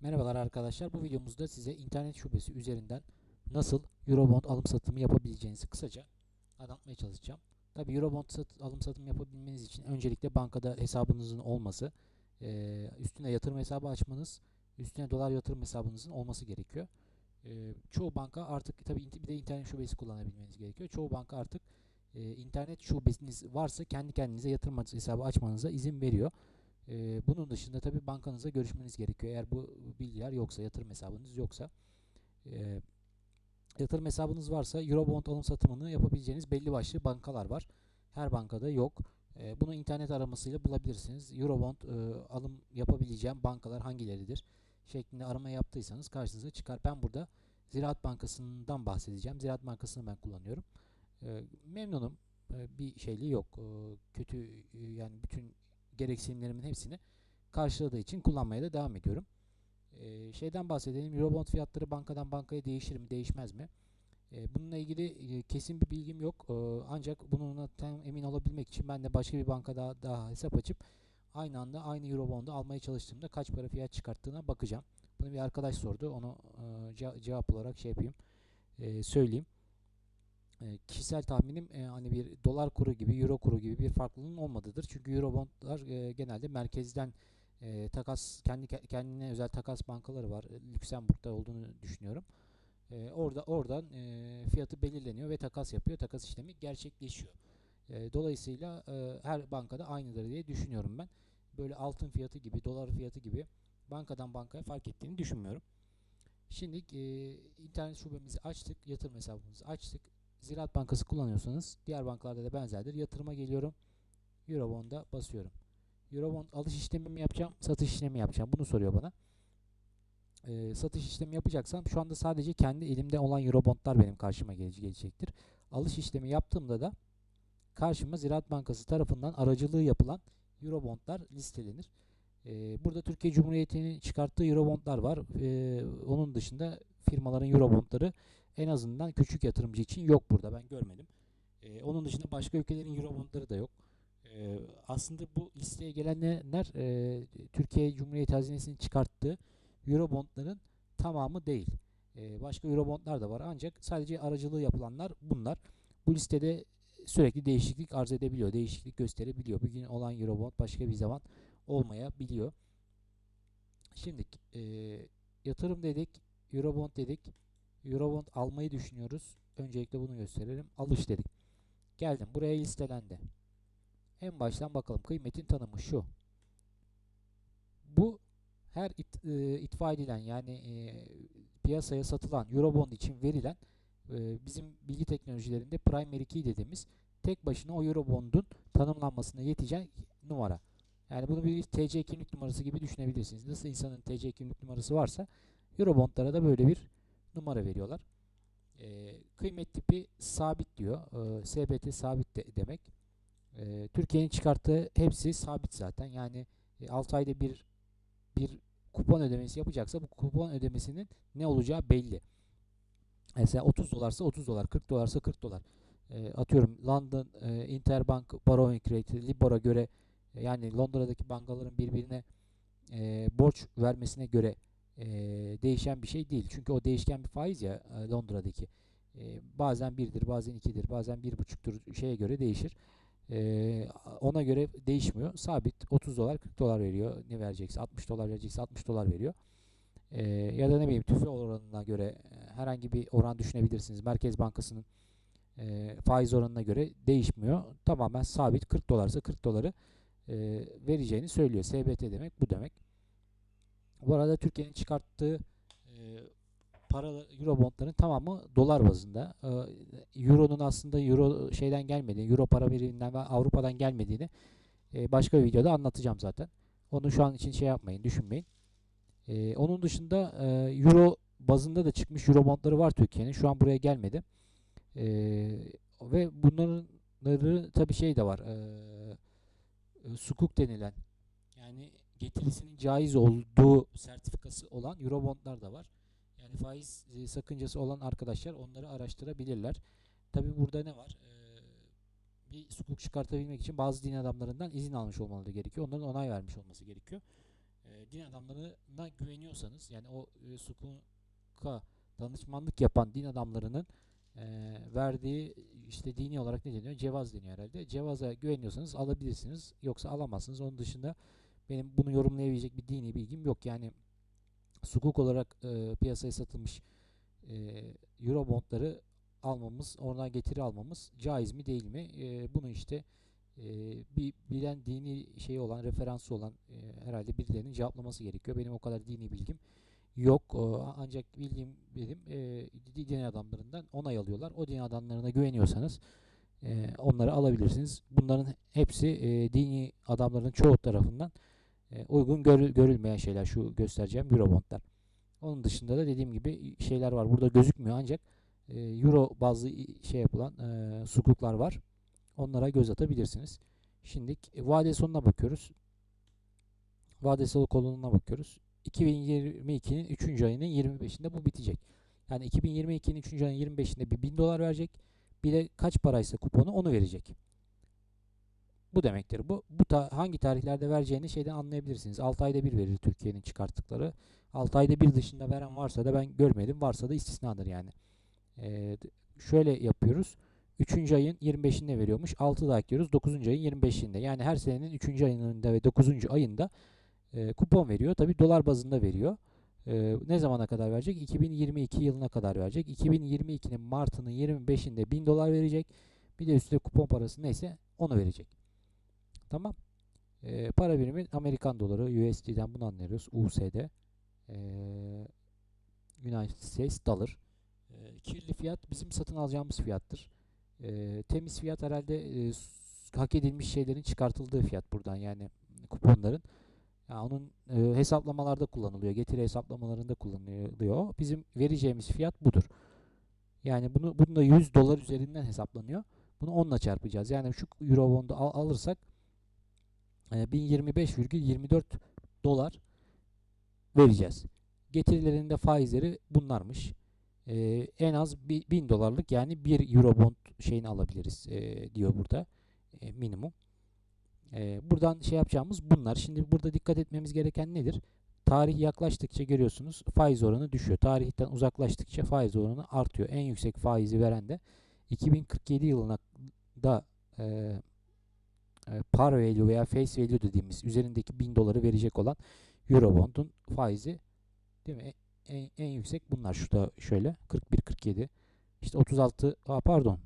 Merhabalar arkadaşlar. Bu videomuzda size internet şubesi üzerinden nasıl Eurobond alım satımı yapabileceğinizi kısaca anlatmaya çalışacağım. Tabii Eurobond sat, alım satım yapabilmeniz için öncelikle bankada hesabınızın olması, eee, üstüne yatırım hesabı açmanız, üstüne dolar yatırım hesabınızın olması gerekiyor. Eee, çoğu banka artık tabii int- bir de internet şubesi kullanabilmeniz gerekiyor. Çoğu banka artık eee, internet şubesiniz varsa kendi kendinize yatırım hesabı açmanıza izin veriyor. Bunun dışında tabii bankanızla görüşmeniz gerekiyor. Eğer bu bilgiler yoksa, yatırım hesabınız yoksa, e, yatırım hesabınız varsa Eurobond alım satımını yapabileceğiniz belli başlı bankalar var. Her bankada yok. E, bunu internet aramasıyla bulabilirsiniz. Eurobond e, alım yapabileceğim bankalar hangileridir şeklinde arama yaptıysanız karşınıza çıkar. Ben burada Ziraat Bankası'ndan bahsedeceğim. Ziraat Bankası'nı ben kullanıyorum. E, memnunum. E, bir şeyliği yok. E, kötü e, yani bütün gereksinimlerimin hepsini karşıladığı için kullanmaya da devam ediyorum. Ee, şeyden bahsedelim. Eurobond fiyatları bankadan bankaya değişir mi, değişmez mi? Ee, bununla ilgili e, kesin bir bilgim yok. Ee, ancak bununla tam emin olabilmek için ben de başka bir bankada daha hesap açıp aynı anda aynı Eurobond'u almaya çalıştığımda kaç para fiyat çıkarttığına bakacağım. Bunu bir arkadaş sordu. Onu e, ce- cevap olarak şey yapayım, e, söyleyeyim. E, kişisel tahminim e, hani bir dolar kuru gibi, euro kuru gibi bir farklılığının olmadığıdır. Çünkü eurobondlar e, genelde merkezden e, takas kendi kendine özel takas bankaları var. E, Lüksemburg'da olduğunu düşünüyorum. E, orada oradan e, fiyatı belirleniyor ve takas yapıyor. Takas işlemi gerçekleşiyor. E, dolayısıyla e, her bankada aynıdır diye düşünüyorum ben. Böyle altın fiyatı gibi, dolar fiyatı gibi bankadan bankaya fark ettiğini düşünmüyorum. Şimdi e, internet şubemizi açtık, yatırım hesabımızı açtık. Ziraat Bankası kullanıyorsanız diğer bankalarda da benzerdir. Yatırıma geliyorum. Eurobond'a basıyorum. Eurobond alış işlemi mi yapacağım, satış işlemi mi yapacağım? Bunu soruyor bana. Ee, satış işlemi yapacaksam şu anda sadece kendi elimde olan Eurobondlar benim karşıma gele- gelecektir. Alış işlemi yaptığımda da karşıma Ziraat Bankası tarafından aracılığı yapılan Eurobondlar listelenir. Ee, burada Türkiye Cumhuriyeti'nin çıkarttığı Eurobondlar var. Ee, onun dışında firmaların Eurobondları en azından küçük yatırımcı için yok burada. Ben görmedim. Ee, onun dışında başka ülkelerin Eurobondları da yok. Ee, aslında bu listeye gelenler e, Türkiye Cumhuriyeti Hazinesi'nin çıkarttığı Eurobondların tamamı değil. Ee, başka Eurobondlar da var ancak sadece aracılığı yapılanlar bunlar. Bu listede sürekli değişiklik arz edebiliyor, değişiklik gösterebiliyor. Bugün olan Eurobond başka bir zaman olmayabiliyor. Şimdi e, yatırım dedik, Eurobond dedik. Eurobond almayı düşünüyoruz. Öncelikle bunu gösterelim. Alış dedik. Geldim. Buraya listelendi. En baştan bakalım. Kıymetin tanımı şu. Bu her it, e, itfa edilen yani e, piyasaya satılan Eurobond için verilen e, bizim bilgi teknolojilerinde primary key dediğimiz tek başına o Eurobond'un tanımlanmasına yetecek numara. Yani bunu bir TC kimlik numarası gibi düşünebilirsiniz. Nasıl insanın TC kimlik numarası varsa Eurobondlara da böyle bir numara veriyorlar. E, kıymet tipi sabit diyor. E, SBT sabit de, demek. E, Türkiye'nin çıkarttığı hepsi sabit zaten. Yani e, 6 ayda bir bir kupon ödemesi yapacaksa bu kupon ödemesinin ne olacağı belli. Mesela 30 dolarsa 30 dolar, 40 dolarsa 40 dolar. E, atıyorum London e, Interbank Borrowing Rate Libor'a göre e, yani Londra'daki bankaların birbirine e, borç vermesine göre e, değişen bir şey değil. Çünkü o değişken bir faiz ya Londra'daki. E, bazen birdir, bazen ikidir, bazen bir buçuktur şeye göre değişir. E, ona göre değişmiyor. Sabit 30 dolar 40 dolar veriyor. Ne verecekse 60 dolar verecekse 60 dolar veriyor. E, ya da ne bileyim tüfe oranına göre herhangi bir oran düşünebilirsiniz. Merkez Bankası'nın e, faiz oranına göre değişmiyor. Tamamen sabit 40 dolarsa 40 doları e, vereceğini söylüyor. SBT demek bu demek. Bu arada Türkiye'nin çıkarttığı e, para Eurobondların tamamı dolar bazında. E, Euro'nun aslında Euro şeyden gelmediğini, Euro para biriminden ve Avrupa'dan gelmediğini e, başka bir videoda anlatacağım zaten. Onu şu an için şey yapmayın, düşünmeyin. E, onun dışında e, Euro bazında da çıkmış Eurobondları var Türkiye'nin. Şu an buraya gelmedi. E, ve bunların tabii şey de var. E, sukuk denilen getirisinin caiz olduğu sertifikası olan Eurobondlar da var. Yani faiz e, sakıncası olan arkadaşlar onları araştırabilirler. Tabi burada ne var? Ee, bir sukuk çıkartabilmek için bazı din adamlarından izin almış olmaları gerekiyor. Onların onay vermiş olması gerekiyor. e, din adamlarına güveniyorsanız yani o e, sukuka danışmanlık yapan din adamlarının e, verdiği işte dini olarak ne deniyor? Cevaz deniyor herhalde. Cevaza güveniyorsanız alabilirsiniz. Yoksa alamazsınız. Onun dışında benim bunu yorumlayabilecek bir dini bilgim yok. Yani sukuk olarak e, piyasaya satılmış e, Eurobondları almamız, oradan getiri almamız caiz mi değil mi? E, bunu işte e, bir bilen dini şey olan, referansı olan e, herhalde birilerinin cevaplaması gerekiyor. Benim o kadar dini bilgim yok. E, ancak bildiğim benim e, din adamlarından onay alıyorlar. O din adamlarına güveniyorsanız e, onları alabilirsiniz. Bunların hepsi e, dini adamların çoğu tarafından e, uygun görü- görülmeyen şeyler şu göstereceğim Eurobondlar. Onun dışında da dediğim gibi şeyler var. Burada gözükmüyor ancak e, Euro bazlı şey yapılan e, sukuklar var. Onlara göz atabilirsiniz. Şimdi vade sonuna bakıyoruz. Vade sonu kolonuna bakıyoruz. 2022'nin 3. ayının 25'inde bu bitecek. Yani 2022'nin 3. ayının 25'inde bir 1000 dolar verecek. Bir de kaç paraysa kuponu onu verecek. Bu demektir. Bu, bu ta, hangi tarihlerde vereceğini şeyden anlayabilirsiniz. 6 ayda bir verir Türkiye'nin çıkarttıkları. 6 ayda bir dışında veren varsa da ben görmedim. Varsa da istisnadır yani. Ee, şöyle yapıyoruz. 3. ayın 25'inde veriyormuş. 6 daha ekliyoruz. 9. ayın 25'inde. Yani her senenin 3. ayında ve 9. ayında e, kupon veriyor. Tabi dolar bazında veriyor. E, ne zamana kadar verecek? 2022 yılına kadar verecek. 2022'nin Mart'ının 25'inde 1000 dolar verecek. Bir de üstüne kupon parası neyse onu verecek. Tamam. E, para birimi Amerikan doları USD'den bunu anlıyoruz. USD. E, United States Dollar. E, kirli fiyat bizim satın alacağımız fiyattır. E, temiz fiyat herhalde e, hak edilmiş şeylerin çıkartıldığı fiyat buradan yani kuponların. Ya onun e, hesaplamalarda kullanılıyor. Getiri hesaplamalarında kullanılıyor. Bizim vereceğimiz fiyat budur. Yani bunu bunu da 100 dolar üzerinden hesaplanıyor. Bunu 10'la çarpacağız. Yani şu Eurobond'u al- alırsak e, 1025,24 dolar vereceğiz. Getirilerinde faizleri bunlarmış. E, en az bi- 1000 dolarlık yani 1 Eurobond şeyini alabiliriz e, diyor burada. E, minimum. Ee, buradan şey yapacağımız bunlar. Şimdi burada dikkat etmemiz gereken nedir? Tarih yaklaştıkça görüyorsunuz faiz oranı düşüyor. Tarihten uzaklaştıkça faiz oranı artıyor. En yüksek faizi veren de 2047 yılına da e, e, par value veya face value dediğimiz üzerindeki 1000 doları verecek olan Eurobond'un faizi değil mi? E, En, en yüksek bunlar. Şurada şöyle 41 47 işte 36 aa, pardon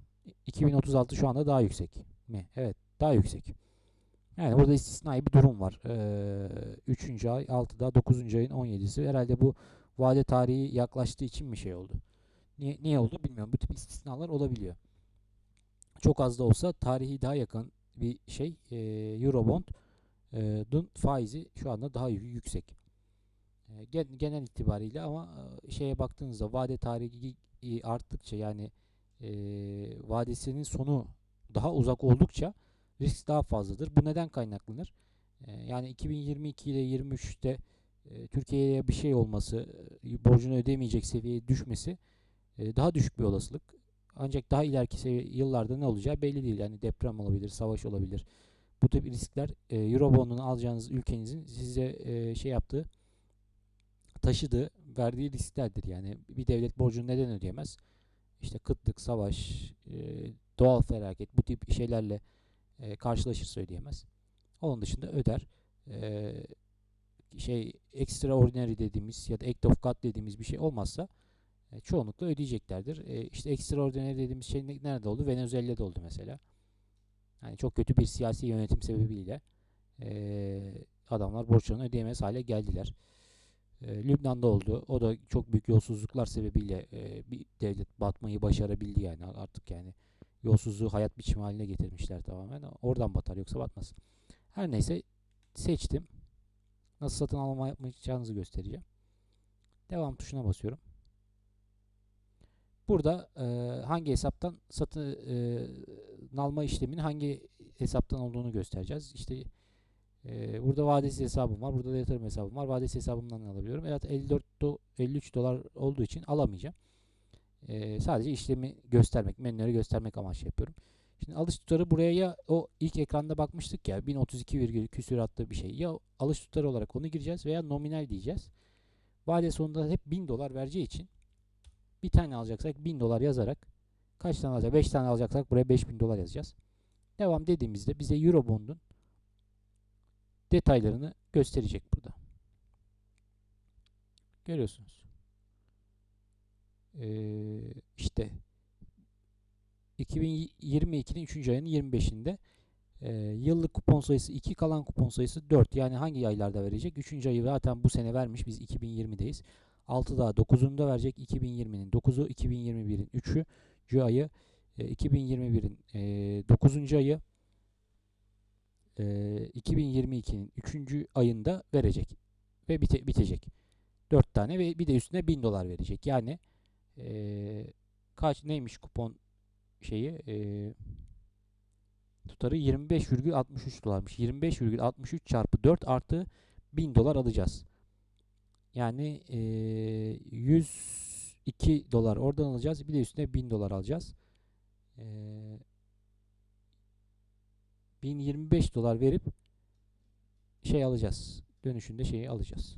2036 şu anda daha yüksek mi? Evet, daha yüksek. Yani burada istisnai bir durum var. Ee, 3. ay 6'da 9. ayın 17'si. Herhalde bu vade tarihi yaklaştığı için mi şey oldu? Niye, niye oldu bilmiyorum. Bu tip istisnalar olabiliyor. Çok az da olsa tarihi daha yakın bir şey. E, Eurobond'un faizi şu anda daha yü- yüksek. E, gen- genel itibariyle ama e, şeye baktığınızda vade tarihi e, arttıkça yani e, vadesinin sonu daha uzak oldukça risk daha fazladır. Bu neden kaynaklanır? Ee, yani 2022 ile 23'te e, Türkiye'ye bir şey olması, e, borcunu ödemeyecek seviyeye düşmesi e, daha düşük bir olasılık. Ancak daha ileriki yıllarda ne olacağı belli değil. Yani deprem olabilir, savaş olabilir. Bu tip riskler e, Eurobond'unu alacağınız ülkenizin size e, şey yaptığı, taşıdığı, verdiği risklerdir. Yani bir devlet borcunu neden ödeyemez? İşte kıtlık, savaş, e, doğal felaket bu tip şeylerle e, karşılaşırsa ödeyemez. Onun dışında öder. E, şey extraordinary dediğimiz ya da act of God dediğimiz bir şey olmazsa e, çoğunlukla ödeyeceklerdir. E, işte extraordinary dediğimiz şey ne- nerede oldu? Venezuela'da oldu mesela. Yani çok kötü bir siyasi yönetim sebebiyle e, adamlar borçlarını ödeyemez hale geldiler. E, Lübnan'da oldu. O da çok büyük yolsuzluklar sebebiyle e, bir devlet batmayı başarabildi yani artık yani yolsuzluğu hayat biçimi haline getirmişler tamamen. Oradan batar yoksa batmaz. Her neyse seçtim. Nasıl satın alma yapmayacağınızı göstereceğim. Devam tuşuna basıyorum. Burada e, hangi hesaptan satın e, alma işleminin hangi hesaptan olduğunu göstereceğiz. İşte e, burada vadesiz hesabım var. Burada da yatırım hesabım var. Vadesiz hesabımdan alabiliyorum. Evet 54 do, 53 dolar olduğu için alamayacağım. E, sadece işlemi göstermek, menüleri göstermek amaçlı yapıyorum. Şimdi alış tutarı buraya ya o ilk ekranda bakmıştık ya 1032 virgül küsuratlı bir şey. Ya alış tutarı olarak onu gireceğiz veya nominal diyeceğiz. Vade sonunda hep 1000 dolar vereceği için bir tane alacaksak 1000 dolar yazarak kaç tane alacak? 5 tane alacaksak buraya 5000 dolar yazacağız. Devam dediğimizde bize Eurobond'un detaylarını gösterecek burada. Görüyorsunuz. Ee, işte 2022'nin 3. ayının 25'inde e, yıllık kupon sayısı 2, kalan kupon sayısı 4. Yani hangi aylarda verecek? 3. ayı zaten bu sene vermiş. Biz 2020'deyiz. 6 daha 9'unu verecek. 2020'nin 9'u, 2021'in 3'ü C ayı, e, 2021'in e, 9. ayı, e, 2022'nin 3. ayında verecek ve bite, bitecek. 4 tane ve bir de üstüne 1000 dolar verecek. Yani e, kaç neymiş kupon şeyi e, tutarı 25,63 dolarmış. 25,63 çarpı 4 artı 1000 dolar alacağız. Yani e, 102 dolar oradan alacağız. Bir de üstüne 1000 dolar alacağız. E, 1025 dolar verip şey alacağız. Dönüşünde şeyi alacağız.